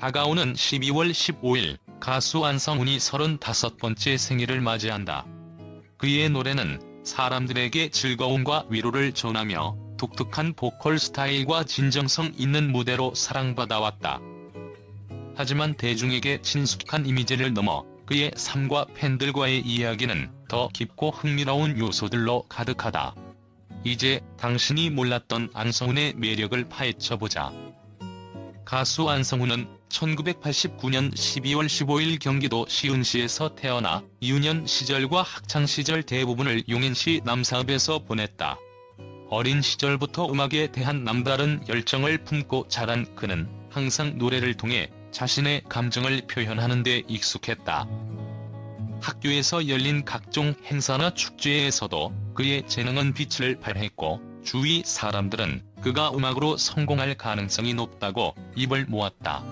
다가오는 12월 15일 가수 안성훈이 35번째 생일을 맞이한다. 그의 노래는 사람들에게 즐거움과 위로를 전하며 독특한 보컬 스타일과 진정성 있는 무대로 사랑받아왔다. 하지만 대중에게 친숙한 이미지를 넘어 그의 삶과 팬들과의 이야기는 더 깊고 흥미로운 요소들로 가득하다. 이제 당신이 몰랐던 안성훈의 매력을 파헤쳐보자. 가수 안성훈은 1989년 12월 15일 경기도 시흥시에서 태어나 유년 시절과 학창 시절 대부분을 용인시 남사읍에서 보냈다. 어린 시절부터 음악에 대한 남다른 열정을 품고 자란 그는 항상 노래를 통해 자신의 감정을 표현하는 데 익숙했다. 학교에서 열린 각종 행사나 축제에서도 그의 재능은 빛을 발했고 주위 사람들은 그가 음악으로 성공할 가능성이 높다고 입을 모았다.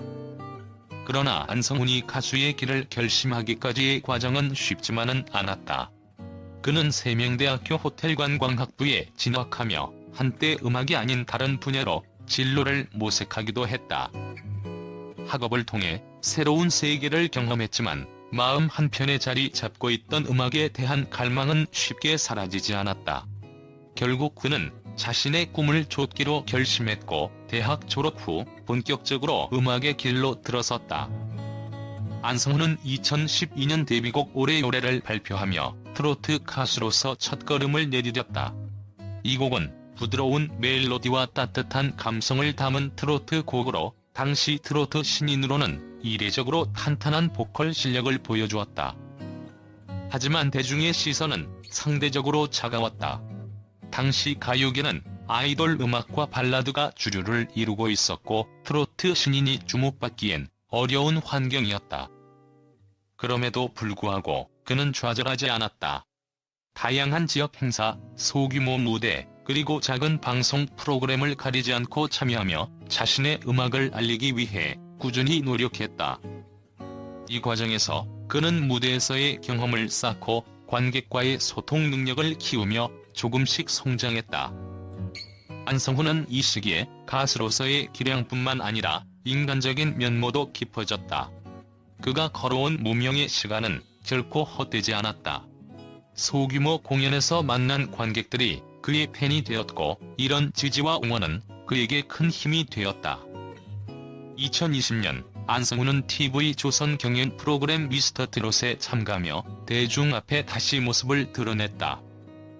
그러나 안성훈이 가수의 길을 결심하기까지의 과정은 쉽지만은 않았다. 그는 세명대학교 호텔관광학부에 진학하며 한때 음악이 아닌 다른 분야로 진로를 모색하기도 했다. 학업을 통해 새로운 세계를 경험했지만 마음 한편에 자리 잡고 있던 음악에 대한 갈망은 쉽게 사라지지 않았다. 결국 그는 자신의 꿈을 좇기로 결심했고 대학 졸업 후 본격적으로 음악의 길로 들어섰다. 안성훈은 2012년 데뷔곡 오래오래를 발표하며 트로트 가수로서 첫걸음을 내디뎠다. 이 곡은 부드러운 멜로디와 따뜻한 감성을 담은 트로트 곡으로 당시 트로트 신인으로는 이례적으로 탄탄한 보컬 실력을 보여주었다. 하지만 대중의 시선은 상대적으로 차가웠다. 당시 가요계는 아이돌 음악과 발라드가 주류를 이루고 있었고 트로트 신인이 주목받기엔 어려운 환경이었다. 그럼에도 불구하고 그는 좌절하지 않았다. 다양한 지역 행사, 소규모 무대, 그리고 작은 방송 프로그램을 가리지 않고 참여하며 자신의 음악을 알리기 위해 꾸준히 노력했다. 이 과정에서 그는 무대에서의 경험을 쌓고 관객과의 소통 능력을 키우며 조금씩 성장했다. 안성훈은 이 시기에 가수로서의 기량뿐만 아니라 인간적인 면모도 깊어졌다. 그가 걸어온 무명의 시간은 결코 헛되지 않았다. 소규모 공연에서 만난 관객들이 그의 팬이 되었고 이런 지지와 응원은 그에게 큰 힘이 되었다. 2020년 안성훈은 TV 조선 경연 프로그램 미스터 트롯에 참가하며 대중 앞에 다시 모습을 드러냈다.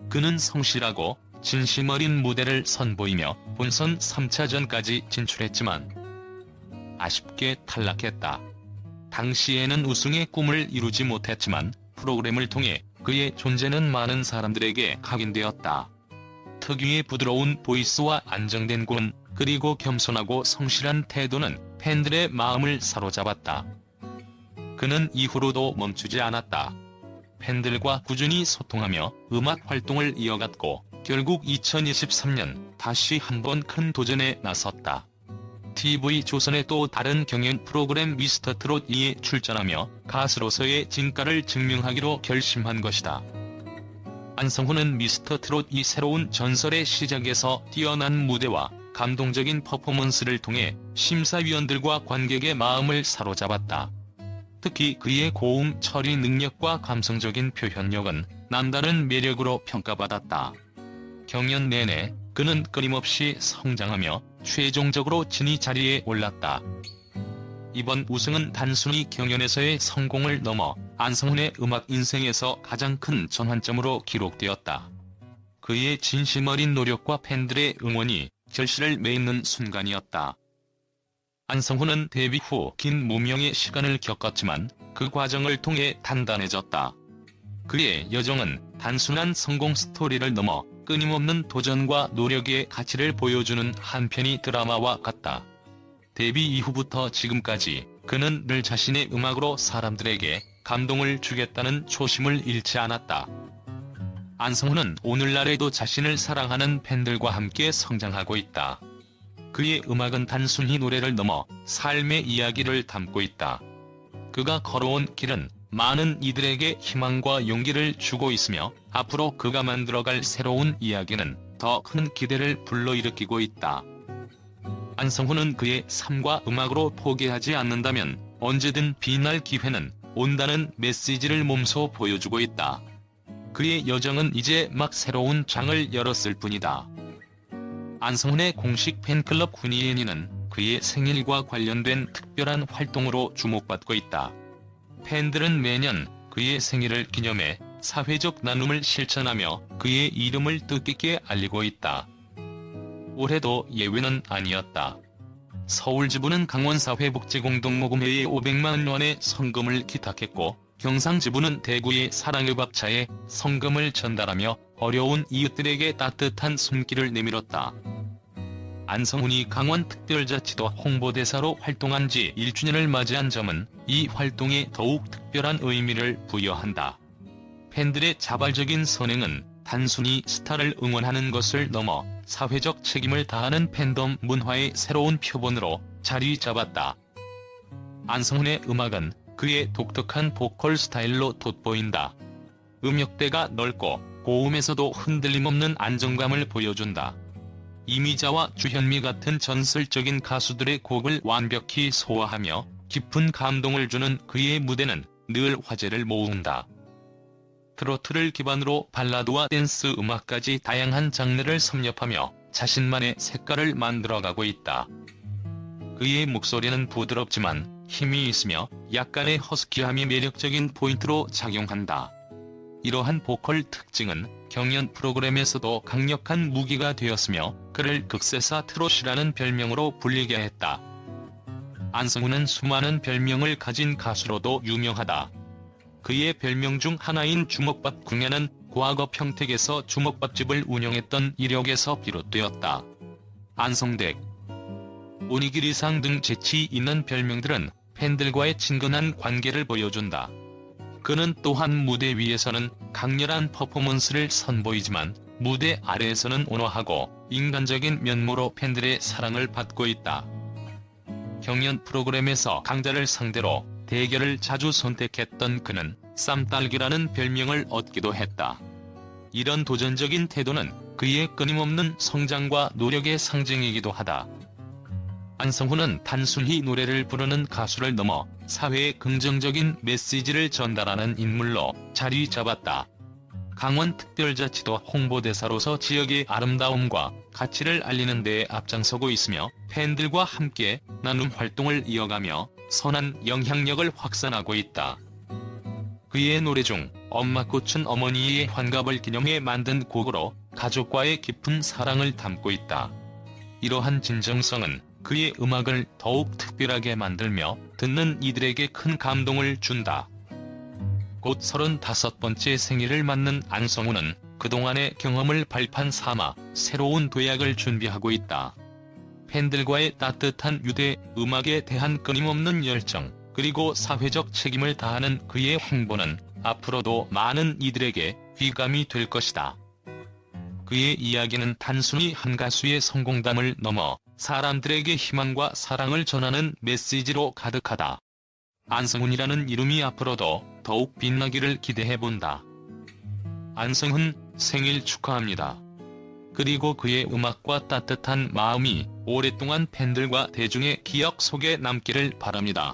그는 성실하고 진심 어린 무대를 선보이며 본선 3차전까지 진출했지만 아쉽게 탈락했다. 당시에는 우승의 꿈을 이루지 못했지만 프로그램을 통해 그의 존재는 많은 사람들에게 각인되었다. 특유의 부드러운 보이스와 안정된 군, 그리고 겸손하고 성실한 태도는 팬들의 마음을 사로잡았다. 그는 이후로도 멈추지 않았다. 팬들과 꾸준히 소통하며 음악 활동을 이어갔고 결국 2023년 다시 한번 큰 도전에 나섰다. TV 조선의 또 다른 경연 프로그램 미스터 트롯 2에 출전하며 가수로서의 진가를 증명하기로 결심한 것이다. 안성훈은 미스터 트롯 2 새로운 전설의 시작에서 뛰어난 무대와 감동적인 퍼포먼스를 통해 심사위원들과 관객의 마음을 사로잡았다. 특히 그의 고음 처리 능력과 감성적인 표현력은 남다른 매력으로 평가받았다. 경연 내내 그는 끊임없이 성장하며 최종적으로 진위 자리에 올랐다. 이번 우승은 단순히 경연에서의 성공을 넘어 안성훈의 음악 인생에서 가장 큰 전환점으로 기록되었다. 그의 진심 어린 노력과 팬들의 응원이 결실을 맺는 순간이었다. 안성훈은 데뷔 후 긴 무명의 시간을 겪었지만 그 과정을 통해 단단해졌다. 그의 여정은 단순한 성공 스토리를 넘어 끊임없는 도전과 노력의 가치를 보여주는 한편의 드라마와 같다. 데뷔 이후부터 지금까지 그는 늘 자신의 음악으로 사람들에게 감동을 주겠다는 초심을 잃지 않았다. 안성훈은 오늘날에도 자신을 사랑하는 팬들과 함께 성장하고 있다. 그의 음악은 단순히 노래를 넘어 삶의 이야기를 담고 있다. 그가 걸어온 길은 많은 이들에게 희망과 용기를 주고 있으며 앞으로 그가 만들어갈 새로운 이야기는 더 큰 기대를 불러일으키고 있다. 안성훈은 그의 삶과 음악으로 포기하지 않는다면 언제든 빛날 기회는 온다는 메시지를 몸소 보여주고 있다. 그의 여정은 이제 막 새로운 장을 열었을 뿐이다. 안성훈의 공식 팬클럽 훈이엔이는 그의 생일과 관련된 특별한 활동으로 주목받고 있다. 팬들은 매년 그의 생일을 기념해 사회적 나눔을 실천하며 그의 이름을 뜻깊게 알리고 있다. 올해도 예외는 아니었다. 서울지부는 강원사회복지공동모금회에 500만 원의 성금을 기탁했고 경상지부는 대구의 사랑의 밥차에 성금을 전달하며 어려운 이웃들에게 따뜻한 손길을 내밀었다. 안성훈이 강원특별자치도 홍보대사로 활동한 지 1주년을 맞이한 점은 이 활동에 더욱 특별한 의미를 부여한다. 팬들의 자발적인 선행은 단순히 스타를 응원하는 것을 넘어 사회적 책임을 다하는 팬덤 문화의 새로운 표본으로 자리 잡았다. 안성훈의 음악은 그의 독특한 보컬 스타일로 돋보인다. 음역대가 넓고 고음에서도 흔들림 없는 안정감을 보여준다. 이미자와 주현미 같은 전설적인 가수들의 곡을 완벽히 소화하며 깊은 감동을 주는 그의 무대는 늘 화제를 모은다. 트로트를 기반으로 발라드와 댄스 음악까지 다양한 장르를 섭렵하며 자신만의 색깔을 만들어가고 있다. 그의 목소리는 부드럽지만 힘이 있으며 약간의 허스키함이 매력적인 포인트로 작용한다. 이러한 보컬 특징은 경연 프로그램에서도 강력한 무기가 되었으며 그를 극세사 트롯이라는 별명으로 불리게 했다. 안성훈은 수많은 별명을 가진 가수로도 유명하다. 그의 별명 중 하나인 주먹밥 궁예는 과거 평택에서 주먹밥집을 운영했던 이력에서 비롯되었다. 안성댁, 오니기리상 등 재치 있는 별명들은 팬들과의 친근한 관계를 보여준다. 그는 또한 무대 위에서는 강렬한 퍼포먼스를 선보이지만 무대 아래에서는 온화하고 인간적인 면모로 팬들의 사랑을 받고 있다. 경연 프로그램에서 강자를 상대로 대결을 자주 선택했던 그는 쌈딸기라는 별명을 얻기도 했다. 이런 도전적인 태도는 그의 끊임없는 성장과 노력의 상징이기도 하다. 안성훈은 단순히 노래를 부르는 가수를 넘어 사회에 긍정적인 메시지를 전달하는 인물로 자리 잡았다. 강원특별자치도 홍보대사로서 지역의 아름다움과 가치를 알리는 데에 앞장서고 있으며 팬들과 함께 나눔 활동을 이어가며 선한 영향력을 확산하고 있다. 그의 노래 중 엄마 꽃은 어머니의 환갑을 기념해 만든 곡으로 가족과의 깊은 사랑을 담고 있다. 이러한 진정성은 그의 음악을 더욱 특별하게 만들며 듣는 이들에게 큰 감동을 준다. 곧 35번째 생일을 맞는 안성우는 그동안의 경험을 발판 삼아 새로운 도약을 준비하고 있다. 팬들과의 따뜻한 유대, 음악에 대한 끊임없는 열정, 그리고 사회적 책임을 다하는 그의 행보는 앞으로도 많은 이들에게 귀감이 될 것이다. 그의 이야기는 단순히 한 가수의 성공담을 넘어 사람들에게 희망과 사랑을 전하는 메시지로 가득하다. 안성훈이라는 이름이 앞으로도 더욱 빛나기를 기대해본다. 안성훈 생일 축하합니다. 그리고 그의 음악과 따뜻한 마음이 오랫동안 팬들과 대중의 기억 속에 남기를 바랍니다.